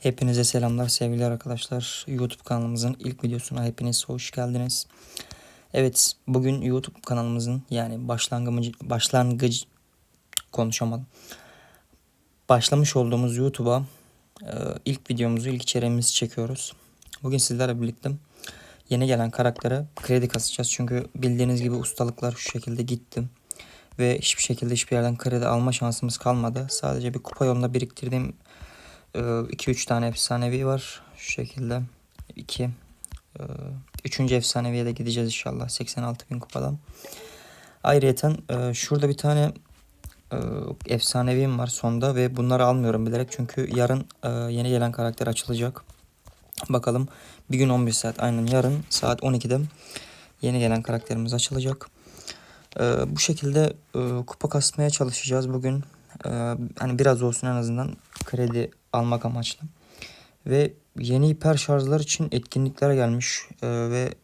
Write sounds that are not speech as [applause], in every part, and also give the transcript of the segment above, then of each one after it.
Hepinize selamlar sevgili arkadaşlar. YouTube kanalımızın ilk videosuna hepiniz hoş geldiniz. Evet bugün YouTube kanalımızın yani başlangıcı başlangıç konuşamadım. Başlamış olduğumuz YouTube'a e, ilk videomuzu ilk içeriğimizi çekiyoruz. Bugün sizlerle birlikte yeni gelen karaktere kredi kasacağız. Çünkü bildiğiniz gibi ustalıklar şu şekilde gitti. Ve hiçbir şekilde hiçbir yerden kredi alma şansımız kalmadı. Sadece bir kupa yolunda biriktirdiğim 2-3 tane efsanevi var. Şu şekilde. 2. 3. efsaneviye de gideceğiz inşallah. 86 bin kupadan. Ayrıyeten e, şurada bir tane e, efsanevim var sonda ve bunları almıyorum bilerek. Çünkü yarın e, yeni gelen karakter açılacak. Bakalım bir gün 11 saat aynen yarın saat 12'de yeni gelen karakterimiz açılacak. E, bu şekilde e, kupa kasmaya çalışacağız bugün. E, hani biraz olsun en azından kredi almak amaçlı. Ve yeni hiper şarjlar için etkinliklere gelmiş e, ve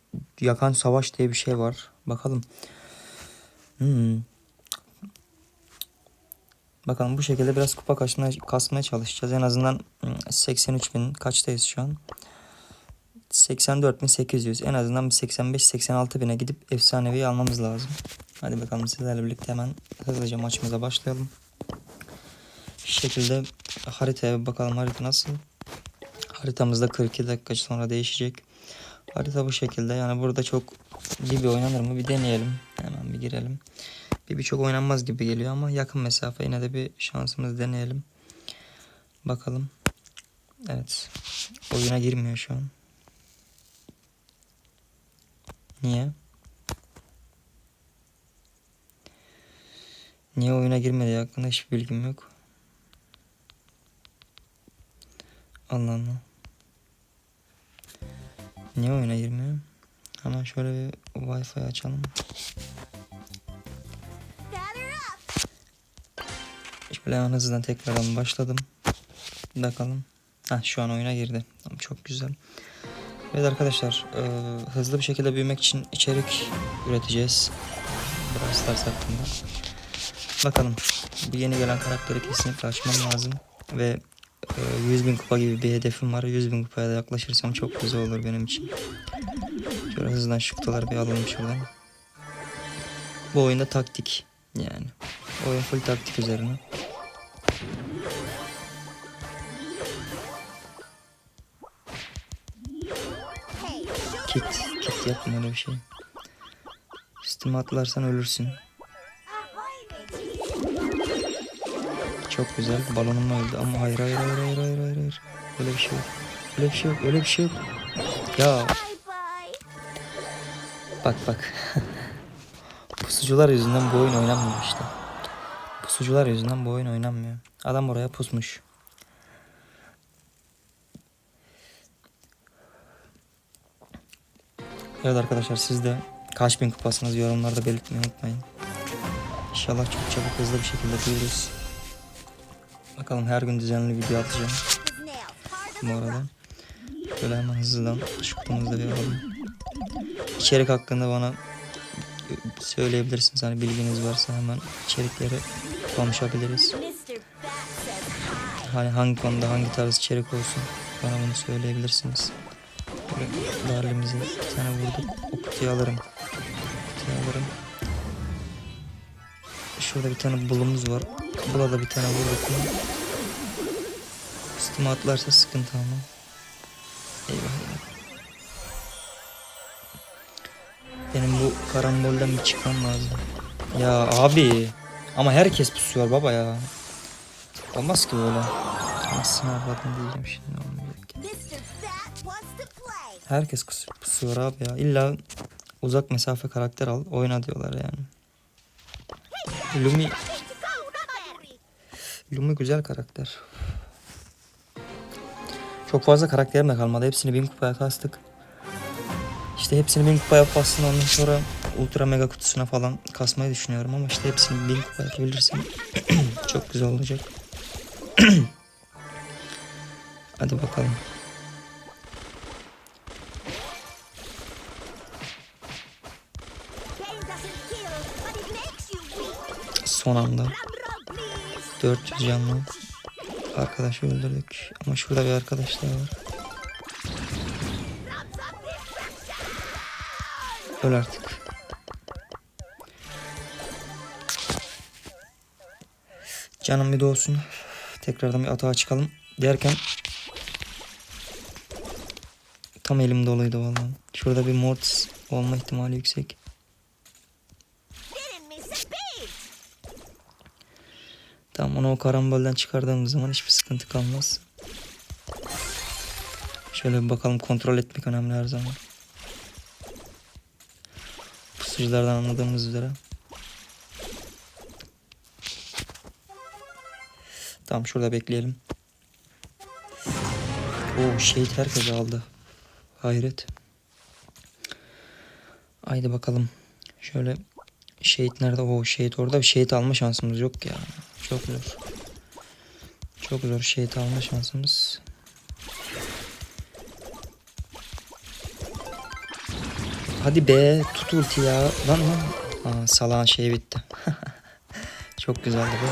yakan savaş diye bir şey var. Bakalım. Hmm. Bakalım bu şekilde biraz kupa kasmaya, kasmaya çalışacağız. En azından 83 bin kaçtayız şu an? 84.800 en azından bir 85-86 bine gidip efsanevi almamız lazım. Hadi bakalım sizlerle birlikte hemen hızlıca maçımıza başlayalım. Şekilde haritaya bakalım harita nasıl. Haritamızda 42 dakika sonra değişecek. Harita bu şekilde yani burada çok Bibi oynanır mı bir deneyelim. Hemen bir girelim. Bibi çok oynanmaz gibi geliyor ama yakın mesafe yine de bir şansımız deneyelim. Bakalım. Evet. Oyuna girmiyor şu an. Niye? Niye oyuna girmedi hakkında hiçbir bilgim yok. Allah Allah. Niye oyuna girmiyor? Hemen şöyle bir Wi-Fi açalım. Şöyle hemen hızlıdan tekrardan başladım. Bakalım. Heh, şu an oyuna girdi. Tamam, çok güzel. Evet arkadaşlar e, hızlı bir şekilde büyümek için içerik üreteceğiz. Biraz Stars hakkında. Bakalım. Bu yeni gelen karakteri kesinlikle açmam lazım. Ve e, 100 bin kupa gibi bir hedefim var. 100 bin kupaya da yaklaşırsam çok güzel olur benim için. Şöyle hızlıdan şu kutuları bir alalım şuradan. Bu oyunda taktik yani. Oyun full taktik üzerine. Kit, kit yapma öyle bir şey. Üstüme atlarsan ölürsün. Çok güzel. Balonum öldü ama hayır hayır hayır hayır hayır hayır. hayır. Öyle bir şey yok. Öyle bir şey yok. Öyle bir şey yok. Ya bak bak. [laughs] Pusucular yüzünden bu oyun oynanmıyor işte. Pusucular yüzünden bu oyun oynanmıyor. Adam oraya pusmuş. Evet arkadaşlar siz de kaç bin kupasınız yorumlarda belirtmeyi unutmayın. İnşallah çok çabuk hızlı bir şekilde büyürüz. Bakalım her gün düzenli video atacağım. Bu arada. Böyle hemen hızlıdan şu kutumuzda bir alalım. İçerik hakkında bana söyleyebilirsiniz. Hani bilginiz varsa hemen içerikleri konuşabiliriz. Hani hangi konuda hangi tarz içerik olsun bana bunu söyleyebilirsiniz. Böyle darlimizi bir tane vurduk. O kutuyu alırım. Kutuyu alırım. Şurada bir tane bulumuz var. Bula da bir tane vurduk mu? Üstüme atlarsa sıkıntı ama. Eyvah eyvah. Benim bu karambolden bir çıkmam lazım. Ya abi. Ama herkes pusuyor baba ya. Olmaz ki böyle. Nasıl avladın diyeceğim şimdi. Herkes pusuyor abi ya. İlla uzak mesafe karakter al. Oyna diyorlar yani. Lumi Lumi güzel karakter. Çok fazla karakterim de kalmadı. Hepsini bin kupaya kastık. İşte hepsini bin kupaya bastım ondan sonra ultra mega kutusuna falan kasmayı düşünüyorum ama işte hepsini bin kupaya yapabilirsem [clears throat] çok güzel olacak. [clears throat] Hadi bakalım. Son anda 400 canlı. arkadaşı öldürdük. Ama şurada bir arkadaş daha var. Öl artık. Canım bir de olsun. Tekrardan bir atağa çıkalım derken tam elim doluydu vallahi. Şurada bir Mortis olma ihtimali yüksek. Tamam onu o karambolden çıkardığımız zaman hiçbir sıkıntı kalmaz. Şöyle bir bakalım kontrol etmek önemli her zaman. Pusuculardan anladığımız üzere. Tamam şurada bekleyelim. Oo şehit herkes aldı. Hayret. Haydi bakalım. Şöyle şehit nerede? Oo şehit orada. Şehit alma şansımız yok ya. Çok zor. Çok zor şehit alma şansımız. Hadi be tut ulti ya. Lan lan. Aa, salağın şeyi bitti. [laughs] Çok güzeldi bu.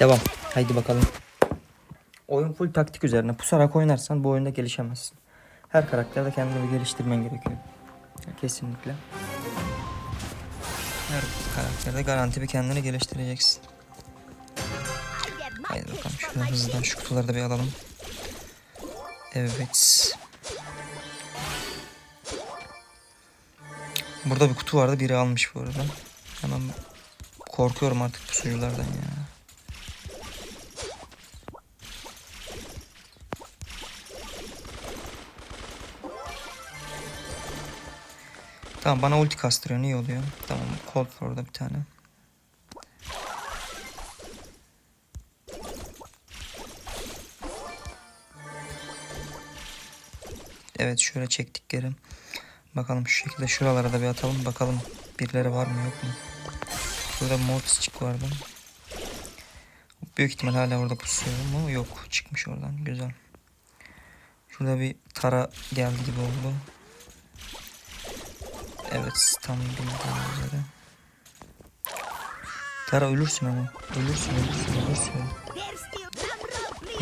Devam. Haydi bakalım. Oyun full taktik üzerine. Pusarak oynarsan bu oyunda gelişemezsin. Her karakterde kendini bir geliştirmen gerekiyor. Kesinlikle. Her karakterde garanti bir kendini geliştireceksin. My hızlıdan şu kutuları da bir alalım. Evet. Burada bir kutu vardı biri almış bu arada. Hemen korkuyorum artık pusuculardan ya. Tamam bana ulti kastırıyor iyi oluyor. Tamam Cold var orada bir tane. Evet şöyle çektik geri. Bakalım şu şekilde şuralara da bir atalım. Bakalım birileri var mı yok mu? Burada Mortisçik vardı. Büyük ihtimal hala orada pusuyor mu? Yok çıkmış oradan. Güzel. Şurada bir tara geldi gibi oldu. Evet tam bildiğim üzere. Tara ölürsün ama. Ölürsün ölürsün ölürsün.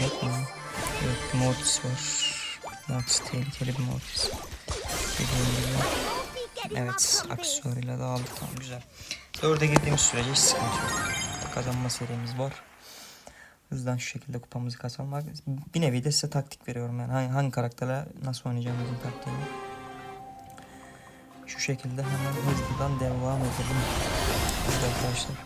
Yok mu? Yok Mortis var. Mortis tehlikeli bir Mortis. Evet aksesuarıyla da aldık tamam güzel. Dörde girdiğimiz sürece hiç sıkıntı yok. Kazanma serimiz var. Hızdan şu şekilde kupamızı kasalım. Bak, Bir nevi de size taktik veriyorum yani. Hangi, hangi karakterle nasıl oynayacağımızın taktiğini. Şu şekilde hemen hızlıdan devam edelim. Evet arkadaşlar.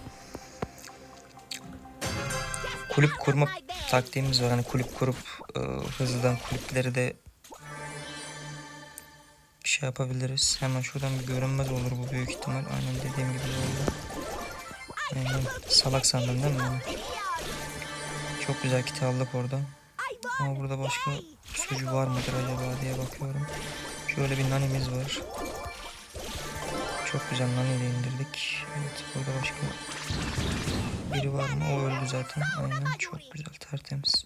Kulüp kurma taktiğimiz var. Hani kulüp kurup e, hızlıdan kulüpleri de şey yapabiliriz. Hemen şuradan bir görünmez olur bu büyük ihtimal. Aynen dediğim gibi oldu. Aynen. Salak sandım değil mi? Çok güzel kiti aldık orada. Ama burada başka sucu var mıdır acaba diye bakıyorum. Şöyle bir nanimiz var. Çok güzel nani indirdik. Evet burada başka biri var mı? O öldü zaten. Aynen çok güzel tertemiz.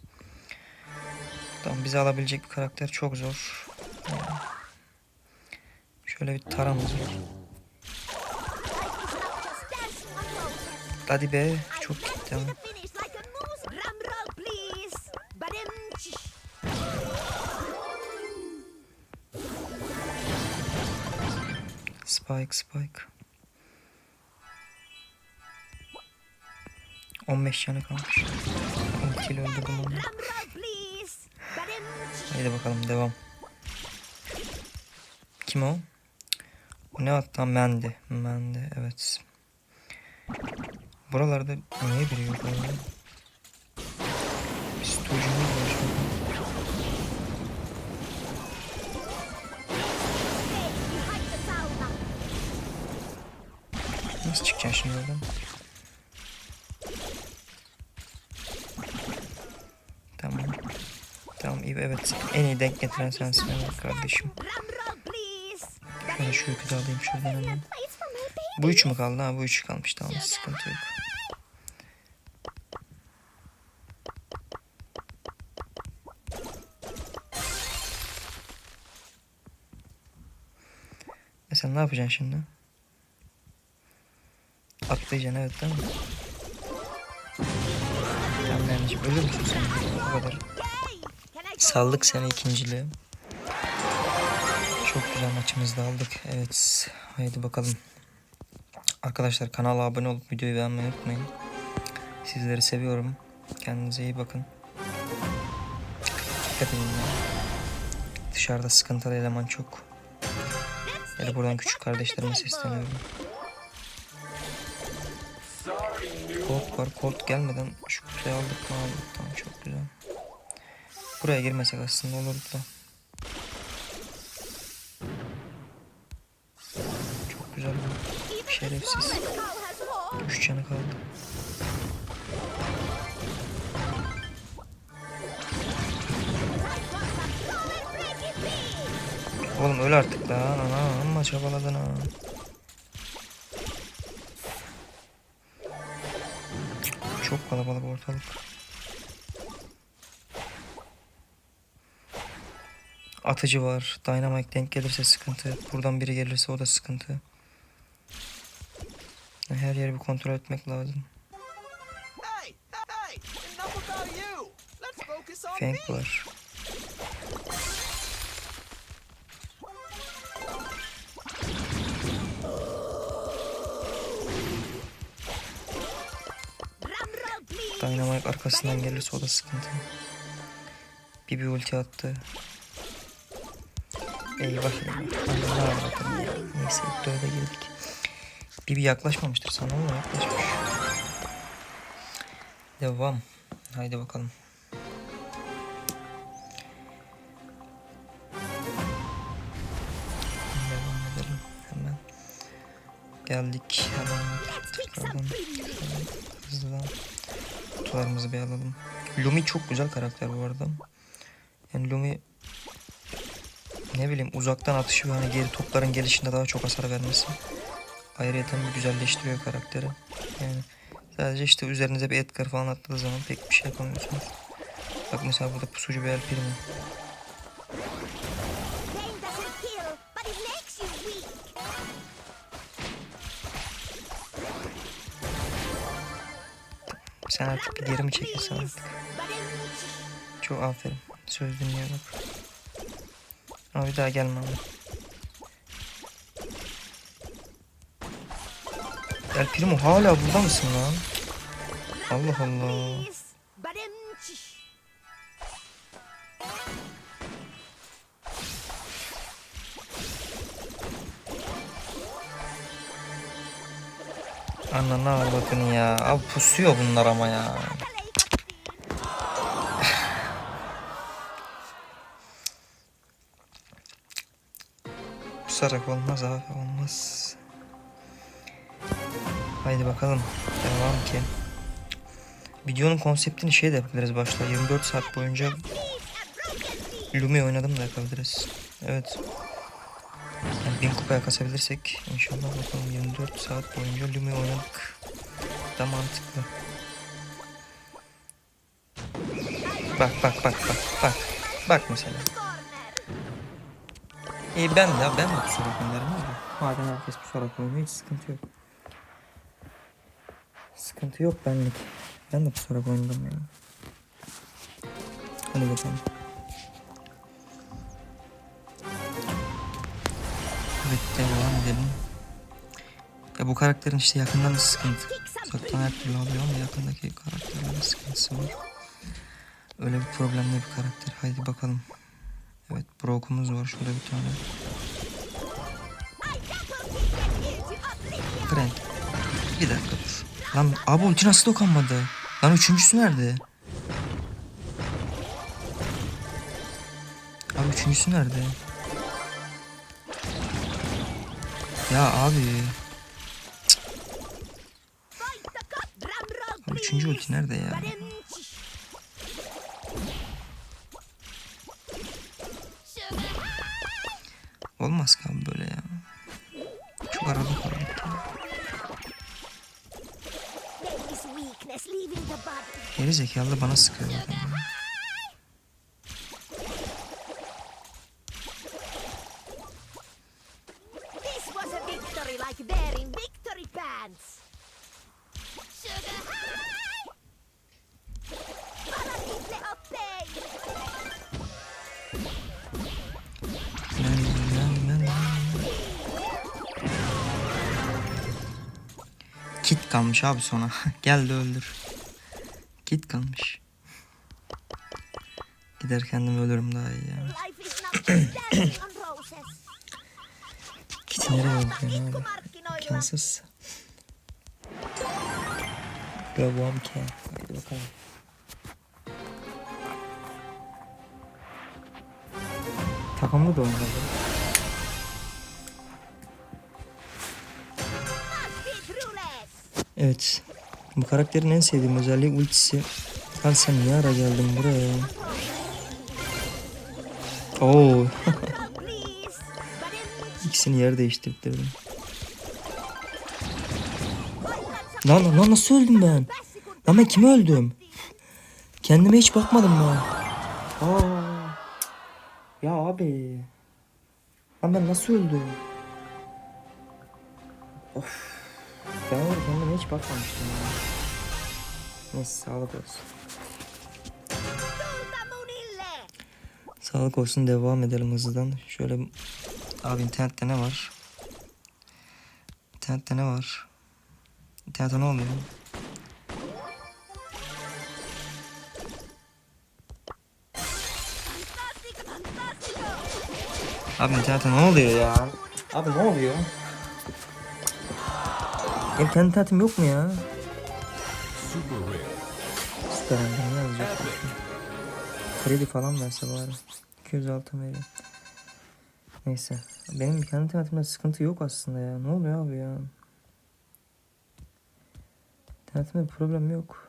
Tamam bizi alabilecek bir karakter çok zor. Yani. Şöyle bir taramız var. Hadi be çok gitti ama. Spike Spike. 15 canı kalmış. 10 kilo öldürdüm onu. Drum roll, please. Ba-dum, tsh. Haydi bakalım devam. Kim o? Ne hatta Mendi. Mendi evet. Buralarda niye biri yok orada? Bir stoğcumuz var şurada. Nasıl çıkacaksın şimdi oradan? Tamam. Tamam iyi evet. En iyi denk getiren sensin evet kardeşim. Şöyle şu yükü de alayım şuradan hemen. Bu üç mü kaldı? Ha bu üç kalmış tamam sıkıntı yok. E sen ne yapacaksın şimdi? Atlayacaksın evet değil mi? Tamam anneciğim ölür müsün sen? Bu kadar. Home seni ikinciliğe. Çok güzel maçımızı da aldık. Evet. Haydi bakalım. Arkadaşlar kanala abone olup videoyu beğenmeyi unutmayın. Sizleri seviyorum. Kendinize iyi bakın. Dikkat edin ya. Dışarıda sıkıntılı eleman çok. Yani buradan küçük kardeşlerime sesleniyorum. Colt var. Colt gelmeden şu kutuyu aldık mı aldık. Tamam çok güzel. Buraya girmesek aslında olurdu da. Şerefsiz. Üç canı kaldı. Oğlum öl artık lan. Ana amma çabaladın ha. Çok kalabalık ortalık. Atıcı var. Dynamite denk gelirse sıkıntı. Buradan biri gelirse o da sıkıntı. Her yeri bir kontrol etmek lazım. Hey, hey, me. var. Dynamite arkasından gelirse o da sıkıntı. Bir bir ulti attı. Eyvah eyvah. Allah ya. Neyse ilk dörde girdik. Bir yaklaşmamıştır sana ama yaklaşmış. Devam. Haydi bakalım. Devam edelim hemen. Geldik hemen tekrardan hızlıdan kutularımızı bir alalım. Lumi çok güzel karakter bu arada. Yani Lumi ne bileyim uzaktan atışı ve hani geri topların gelişinde daha çok hasar vermesi. Ayrıca bir güzelleştiriyor karakteri. Yani sadece işte üzerinize bir Edgar falan attığı zaman pek bir şey yapamıyorsunuz. Bak mesela burada pusucu bir El Primo. Pain doesn't kill, but it makes you weak. Sen artık bir geri mi çekilsen artık. Çok aferin. Söz dinliyor bak. Ama bir daha gelme. El Primo hala burada mısın lan? Allah Allah. Ananı avradını ya. Abi pusuyor bunlar ama ya. Pusarak olmaz abi olmaz. Haydi bakalım. Devam ki. Videonun konseptini şey de yapabiliriz başta. 24 saat boyunca Lumi oynadım da yapabiliriz. Evet. Yani 1000 kupaya kasabilirsek inşallah bakalım 24 saat boyunca Lumi oynadık. Da mantıklı. Bak bak bak bak bak. Bak mesela. İyi ben de ben de pusarak oynarım abi. Madem herkes pusarak oynuyor hiç sıkıntı yok. Sıkıntı yok benlik. Ben de pusarak oynadım ya. Hadi bakalım. Evet devam edelim. Ya bu karakterin işte yakından da sıkıntı. Uzaktan her türlü alıyor ama yakındaki karakterlerde sıkıntısı var. Öyle bir problemli bir karakter. Haydi bakalım. Evet Brock'umuz var şurada bir tane. Frank. Bir dakika. Lan abi ulti nasıl dokanmadı? Lan üçüncüsü nerede? Abi üçüncüsü nerede? Ya abi. Abi üçüncü ulti nerede ya? Olmaz abi böyle ya. Geri zekalı bana sıkıyor update! Kit kalmış abi sonra. [laughs] Gel de öldür. Kit kalmış. Gider kendim ölürüm daha iyi ya. [clears throat] Kit'i nereye öldürüyorsun abi? Kansas. Devam ki. Haydi bakalım. Takımlı da oynadı. Evet. Bu karakterin en sevdiğim özelliği ultisi. Lan sen niye ara geldin buraya? Oo. [laughs] İkisini yer değiştirdim. Lan lan nasıl öldüm ben? Lan ben kime öldüm? Kendime hiç bakmadım ben. Aa. Ya abi. Lan ben nasıl öldüm? Of. Ben orada kendime hiç bakmamıştım ya. Neyse sağlık olsun. Sağlık olsun devam edelim hızlıdan. Şöyle abi internette ne var? İnternette ne var? İnternette ne oluyor? Abi internette ne oluyor ya? Abi ne oluyor? Benim kendi internetim yok mu ya? Süper ne yazacak? Kredi falan verse bari. 206 veriyor. Neyse. Benim kendi internetimde sıkıntı yok aslında ya. Ne oluyor abi ya? İnternetimde problem yok.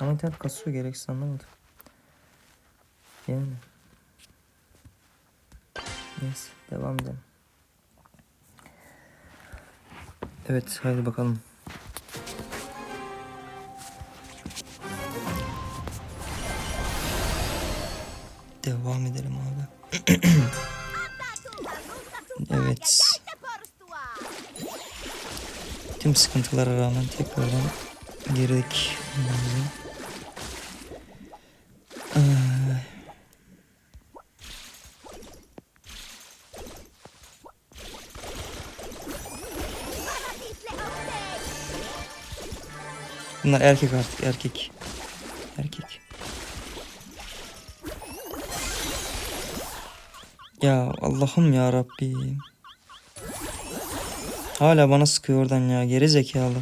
Ama internet kasıyor gereksiz anlamadım. Yani. Neyse devam edelim. Evet haydi bakalım. Devam edelim abi. [clears throat] Evet. Tüm sıkıntılara rağmen tekrardan girdik. Bunlar erkek artık erkek. Erkek. Ya Allah'ım ya Rabbim. Hala bana sıkıyor oradan ya geri zekalı.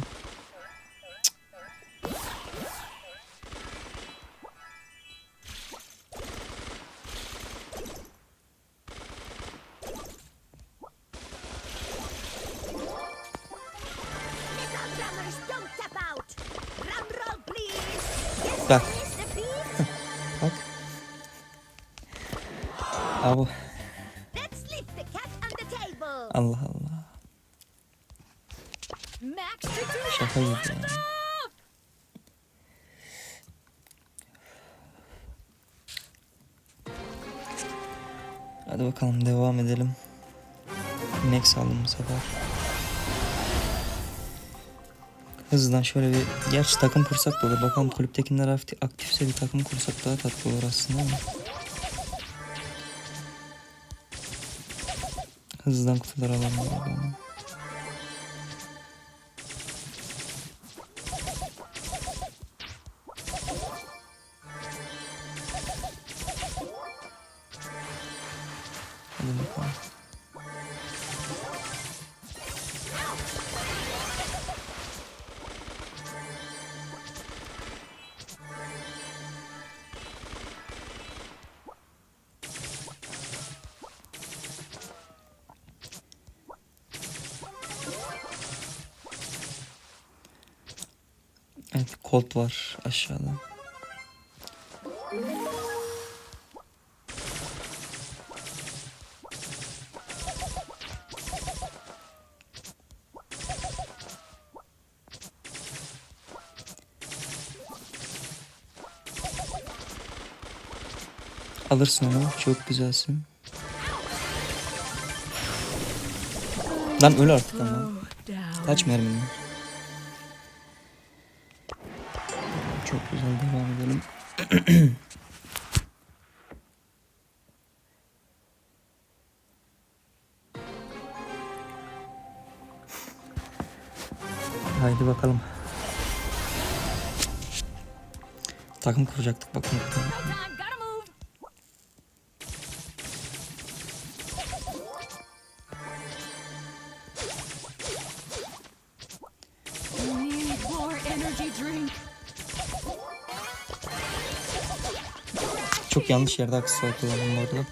Так. Так. А Hızlıdan şöyle bir... Gerçi takım kursak da olur. Bakalım kulüptekiler aktif- aktifse bir takım kursak daha tatlı olur aslında ama. Hızlıdan kutular alalım. Colt var aşağıda. Alırsın onu. Çok güzelsin. Lan öl artık ama. Kaç mermin? Çok güzel devam edelim. [clears throat] Haydi bakalım. Takım kuracaktık bakın. Çok yanlış yerde aksesuar kullandım bu arada.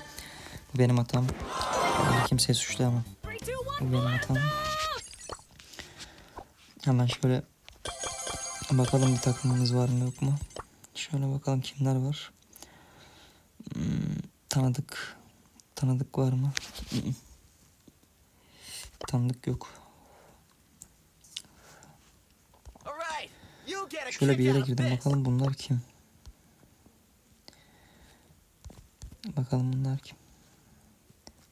Bu benim hatam. Ben kimseye suçlayamam. Bu benim hatam. Hemen şöyle bakalım bir takımımız var mı yok mu? Şöyle bakalım kimler var. Hmm, tanıdık. Tanıdık var mı? Mm, mm. Tanıdık yok. Şöyle bir yere girdim bakalım bunlar kim? Bakalım bunlar kim?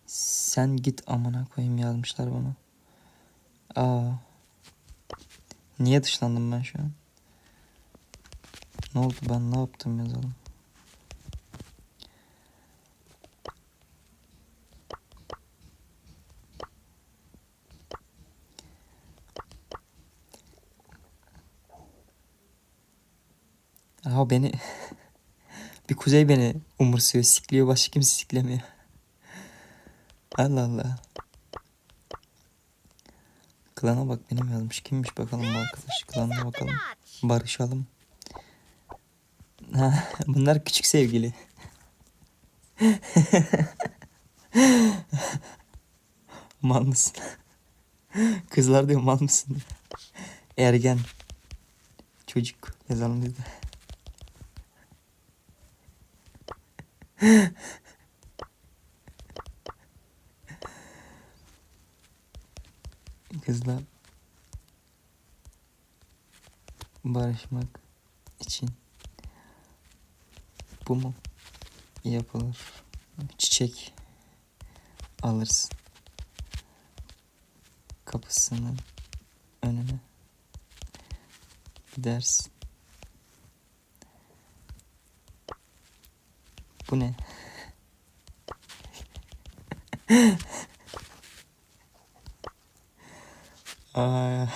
Sen git amına koyayım yazmışlar bana. Aa. Niye dışlandım ben şu an? Ne oldu ben ne yaptım yazalım. Aha beni [laughs] bir kuzey beni umursuyor, sikliyor, başka kimse siklemiyor. Allah Allah. Klana bak benim yazmış. Kimmiş bakalım bu arkadaş. Klanına bakalım. Barışalım. Ha, [laughs] bunlar küçük sevgili. [laughs] mal mısın? Kızlar diyor mal mısın? Ergen. Çocuk yazalım dedi. Kızla barışmak için bu mu yapılır? Çiçek alırsın. Kapısının önüne gidersin. Bu ne? [laughs] Aa.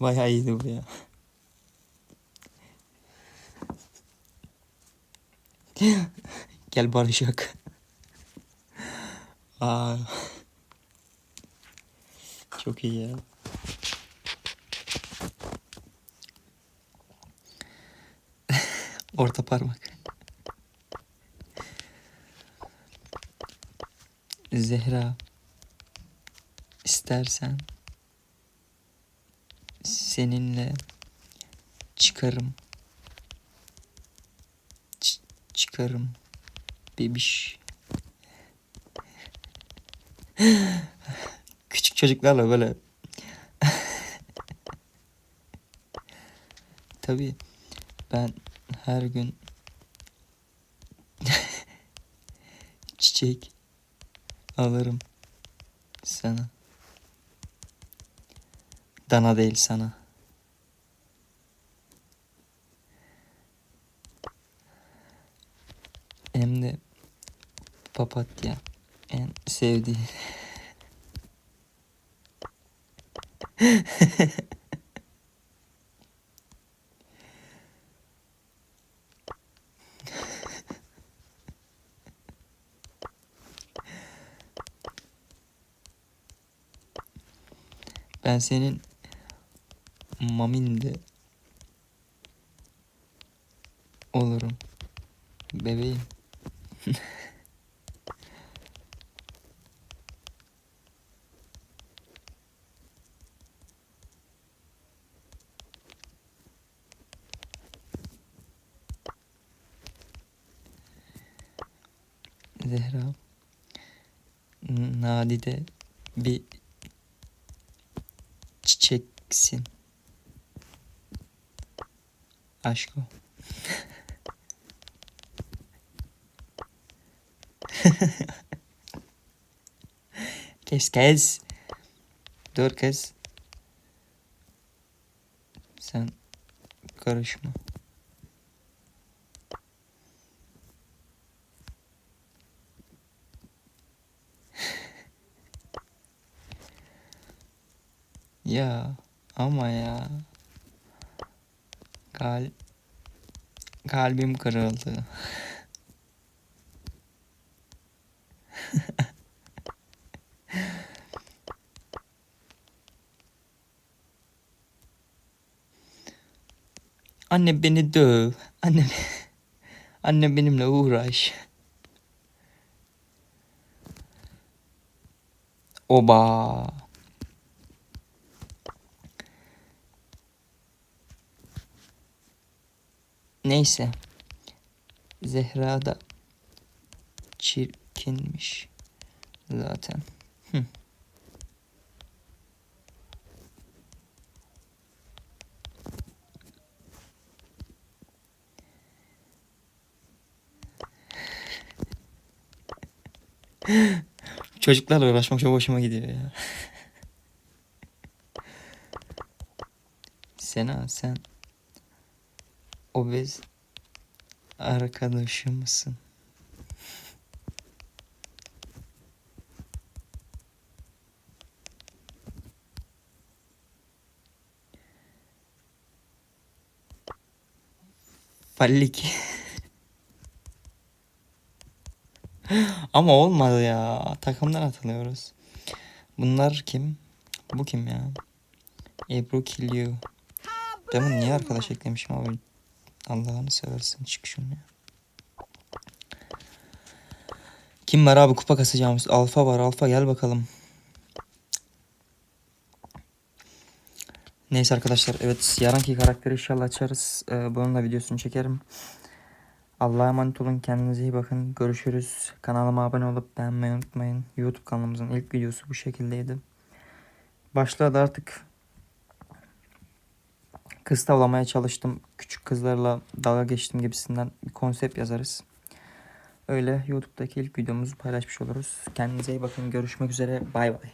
Bayağı iyiydi bu ya. Gel barışak. Aa. Çok iyi ya. Orta parmak. Zehra istersen seninle çıkarım. Ç- çıkarım. Bebiş. [laughs] Küçük çocuklarla böyle. [laughs] Tabii ben her gün [laughs] çiçek alırım sana. Dana değil sana. Hem de papatya en sevdiği. [laughs] Ben senin maminde olurum. Bebeğim. [laughs] Zehra Nadide bir çiçeksin. Aşk o. [laughs] kes kes. Dur kes. Sen karışma. [laughs] Ya ama ya. Gal kalbim kırıldı. [laughs] Anne beni döv. Anne Anne benimle uğraş. Oba. Neyse. Zehra da çirkinmiş zaten. Hı. [laughs] Çocuklarla uğraşmak çok hoşuma gidiyor ya. Sena sen obez arkadaşım mısın? Fallik. [laughs] Ama olmadı ya. Takımdan atılıyoruz. Bunlar kim? Bu kim ya? Ebru Kill You. Ben niye arkadaş eklemişim abi? Allah'ını seversen çık şunu ya. Kim var abi kupa kasacağımız? Alfa var Alfa gel bakalım. Neyse arkadaşlar evet yarınki karakteri inşallah açarız. Ee, bunun videosunu çekerim. Allah'a emanet olun. Kendinize iyi bakın. Görüşürüz. Kanalıma abone olup beğenmeyi unutmayın. YouTube kanalımızın ilk videosu bu şekildeydi. Başlığa da artık kız tavlamaya çalıştım. Küçük kızlarla dalga geçtim gibisinden bir konsept yazarız. Öyle YouTube'daki ilk videomuzu paylaşmış oluruz. Kendinize iyi bakın. Görüşmek üzere. Bay bay.